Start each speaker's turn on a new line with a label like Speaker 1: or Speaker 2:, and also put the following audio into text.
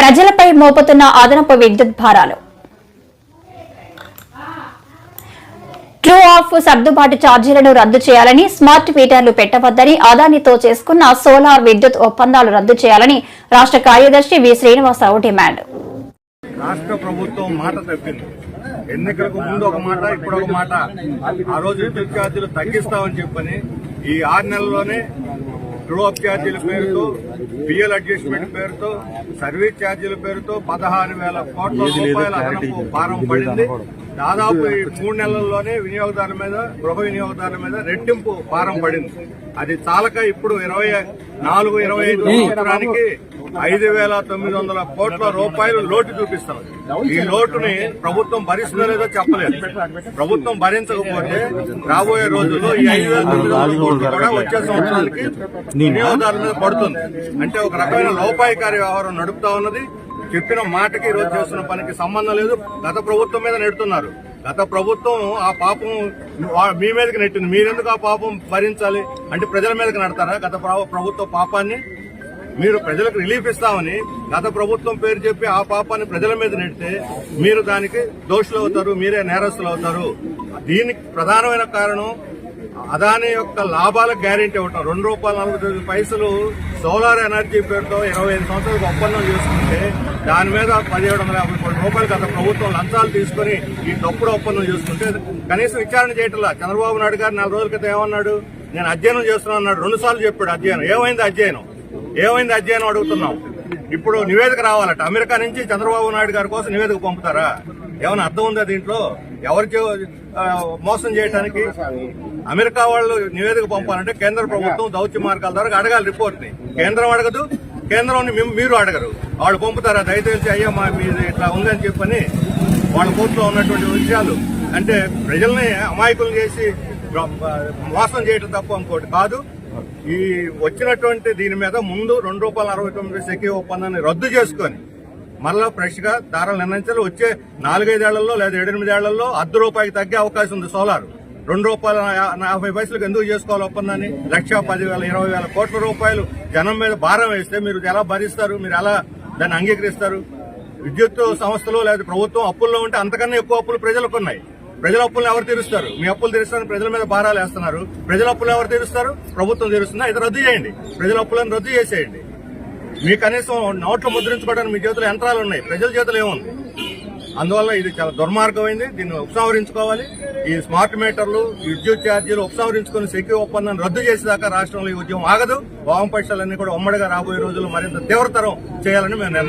Speaker 1: ప్రజలపై మోపుతున్న అదనపు విద్యుత్ భారాలు. ట్రూ ఆఫ్ సర్దుబాటు ఛార్జీలను రద్దు చేయాలని స్మార్ట్ మీటర్లు పెట్టవద్దని అదానితో చేసుకున్న సోలార్ విద్యుత్ ఒప్పందాలు రద్దు చేయాలని రాష్ట్ర కార్యదర్శి వి. శ్రీనివాసరావు డిమాండ్.
Speaker 2: రాష్ట్ర ప్రభుత్వం మాట తప్పింది. ఎన్నికలకు ముందు ఒక మాట ఇప్పుడు ఒక మాట. ఆ రోజు విద్యుత్ ఛార్జీలు తగ్గిస్తామని చెప్పని ఈ ఆరు నెలల్లోనే ట్రూ అప్ ఛార్జీల పేరుతో బిఎల్ అడ్జస్ట్మెంట్ పేరుతో సర్వీస్ ఛార్జీల పేరుతో పదహారు వేల కోట్ల రూపాయల అదనపు భారం పడింది. దాదాపు ఈ మూడు నెలల్లోనే వినియోగదారుల మీద గృహ వినియోగదారుల మీద రెట్టింపు భారం పడింది. అది చాలక ఇప్పుడు ఇరవై నాలుగు ఇరవై ఐదు సంవత్సరానికి ఐదు వేల తొమ్మిది వందల కోట్ల రూపాయలు లోటు చూపిస్తారు ఈ లోటుని ప్రభుత్వం భరిస్తుందో లేదో చెప్పలేదు. ప్రభుత్వం భరించకపోతే రాబోయే రోజుల్లో ఈ ఐదు వేల తొమ్మిది వందల కోట్లు కూడా వచ్చే సంవత్సరానికి వినియోగదారుల మీద పడుతుంది. అంటే ఒక రకమైన లోపాయికారి వ్యవహారం నడుపుతా ఉన్నది. చెప్పిన మాటకి ఈరోజు రోజు చేస్తున్న పనికి సంబంధం లేదు. గత ప్రభుత్వం మీద నెడుతున్నారు. గత ప్రభుత్వం ఆ పాపం మీ మీదకి నెట్టింది. మీరెందుకు ఆ పాపం భరించాలి? అంటే ప్రజల మీదకి నడతారా? గత ప్రభుత్వ పాపాన్ని? మీరు ప్రజలకు రిలీఫ్ ఇస్తామని గత ప్రభుత్వం పేరు చెప్పి ఆ పాపాన్ని ప్రజల మీద నెడితే మీరు దానికి దోషులు అవుతారు మీరే నేరస్తులు అవుతారు. దీనికి ప్రధానమైన కారణం అదాని యొక్క లాభాల గ్యారెంటీ ఇవ్వటం. రెండు రూపాయల నలభై తొమ్మిది పైసలు సోలార్ ఎనర్జీ పేరుతో ఇరవై ఐదు సంవత్సరాలకు ఒప్పందం చేసుకుంటే దాని మీద పదిహేడు వందల యాభై కోట్ల రూపాయలు గత ప్రభుత్వం లంచాలు తీసుకుని ఈ తప్పుడు ఒప్పందం చేసుకుంటే కనీసం విచారణ చేయటంలా. చంద్రబాబు నాయుడు గారు నాలుగు రోజుల క్రితం ఏమన్నాడు? నేను అధ్యయనం చేస్తున్నాను అన్నాడు. రెండు సార్లు చెప్పాడు అధ్యయనం. ఏమైంది అధ్యయనం? ఏమైంది అధ్యయనం అడుగుతున్నాం. ఇప్పుడు నివేదిక రావాలట. అమెరికా నుంచి చంద్రబాబు నాయుడు గారి కోసం నివేదిక పంపుతారా? ఏమైనా అర్థం ఉందా దీంట్లో? ఎవరికి మోసం చేయడానికి అమెరికా వాళ్ళు నివేదిక పంపాలంటే కేంద్ర ప్రభుత్వం దౌత్య మార్గాల ద్వారా అడగాలి రిపోర్ట్ని కేంద్రం అడగదు కేంద్రం మీరు అడగరు. వాళ్ళు పంపుతారా? దయచేసి అయ్యా మా మీది ఇట్లా ఉందని చెప్పని వాళ్ళ కోర్టులో ఉన్నటువంటి విషయాలు. అంటే ప్రజల్ని అమాయకులు చేసి మోసం చేయడం తప్ప ఇంకోటి కాదు ఈ వచ్చినటువంటి దీని మీద ముందు రెండు రూపాయల అరవై తొమ్మిది సెక్యూ ఒప్పందాన్ని రద్దు చేసుకొని మరలా ఫ్రెష్గా ధరలు నిర్ణయించాలి. వచ్చే నాలుగైదేళ్ళలో లేదా ఏడెనిమిదేళ్ళలో అర్ధ రూపాయికి తగ్గే అవకాశం ఉంది సోలార్. రెండు రూపాయల యాభై పైసలకు ఎందుకు చేసుకోవాలి ఒప్పందాన్ని? లక్ష పదివేల ఇరవై వేల కోట్ల రూపాయలు జనం మీద భారం వేస్తే మీరు ఎలా భరిస్తారు? మీరు ఎలా దాన్ని అంగీకరిస్తారు? విద్యుత్ సంస్థలు లేదా ప్రభుత్వం అప్పుల్లో ఉంటే అంతకన్నా ఎక్కువ అప్పులు ప్రజలకు ఉన్నాయి. ప్రజల అప్పులను ఎవరు తీరుస్తారు? మీ అప్పులు తీరుస్తారు ప్రజల మీద భారాలు వేస్తున్నారు. ప్రజల అప్పులు ఎవరు తీరుస్తారు? ప్రభుత్వం తీరుస్తుందా? ఇది రద్దు చేయండి. ప్రజల అప్పులను రద్దు చేసేయండి. మీ కనీసం నోట్లు ముద్రించుకోవడానికి మీ చేతులు యంత్రాలు ఉన్నాయి. ప్రజల చేతులు ఏముంది? అందువల్ల ఇది చాలా దుర్మార్గమైంది. దీన్ని ఉపసంహరించుకోవాలి. ఈ స్మార్ట్ మీటర్లు విద్యుత్ ఛార్జీలు ఉపసంహరించుకుని సెక్యూ ఒప్పందాన్ని రద్దు చేసేదాకా రాష్ట్రంలో ఈ ఉద్యమం ఆగదు. వామపక్షాలన్నీ కూడా ఉమ్మడిగా రాబోయే రోజుల్లో మరింత తీవ్రతరం చేయాలని మేము నిర్ణయం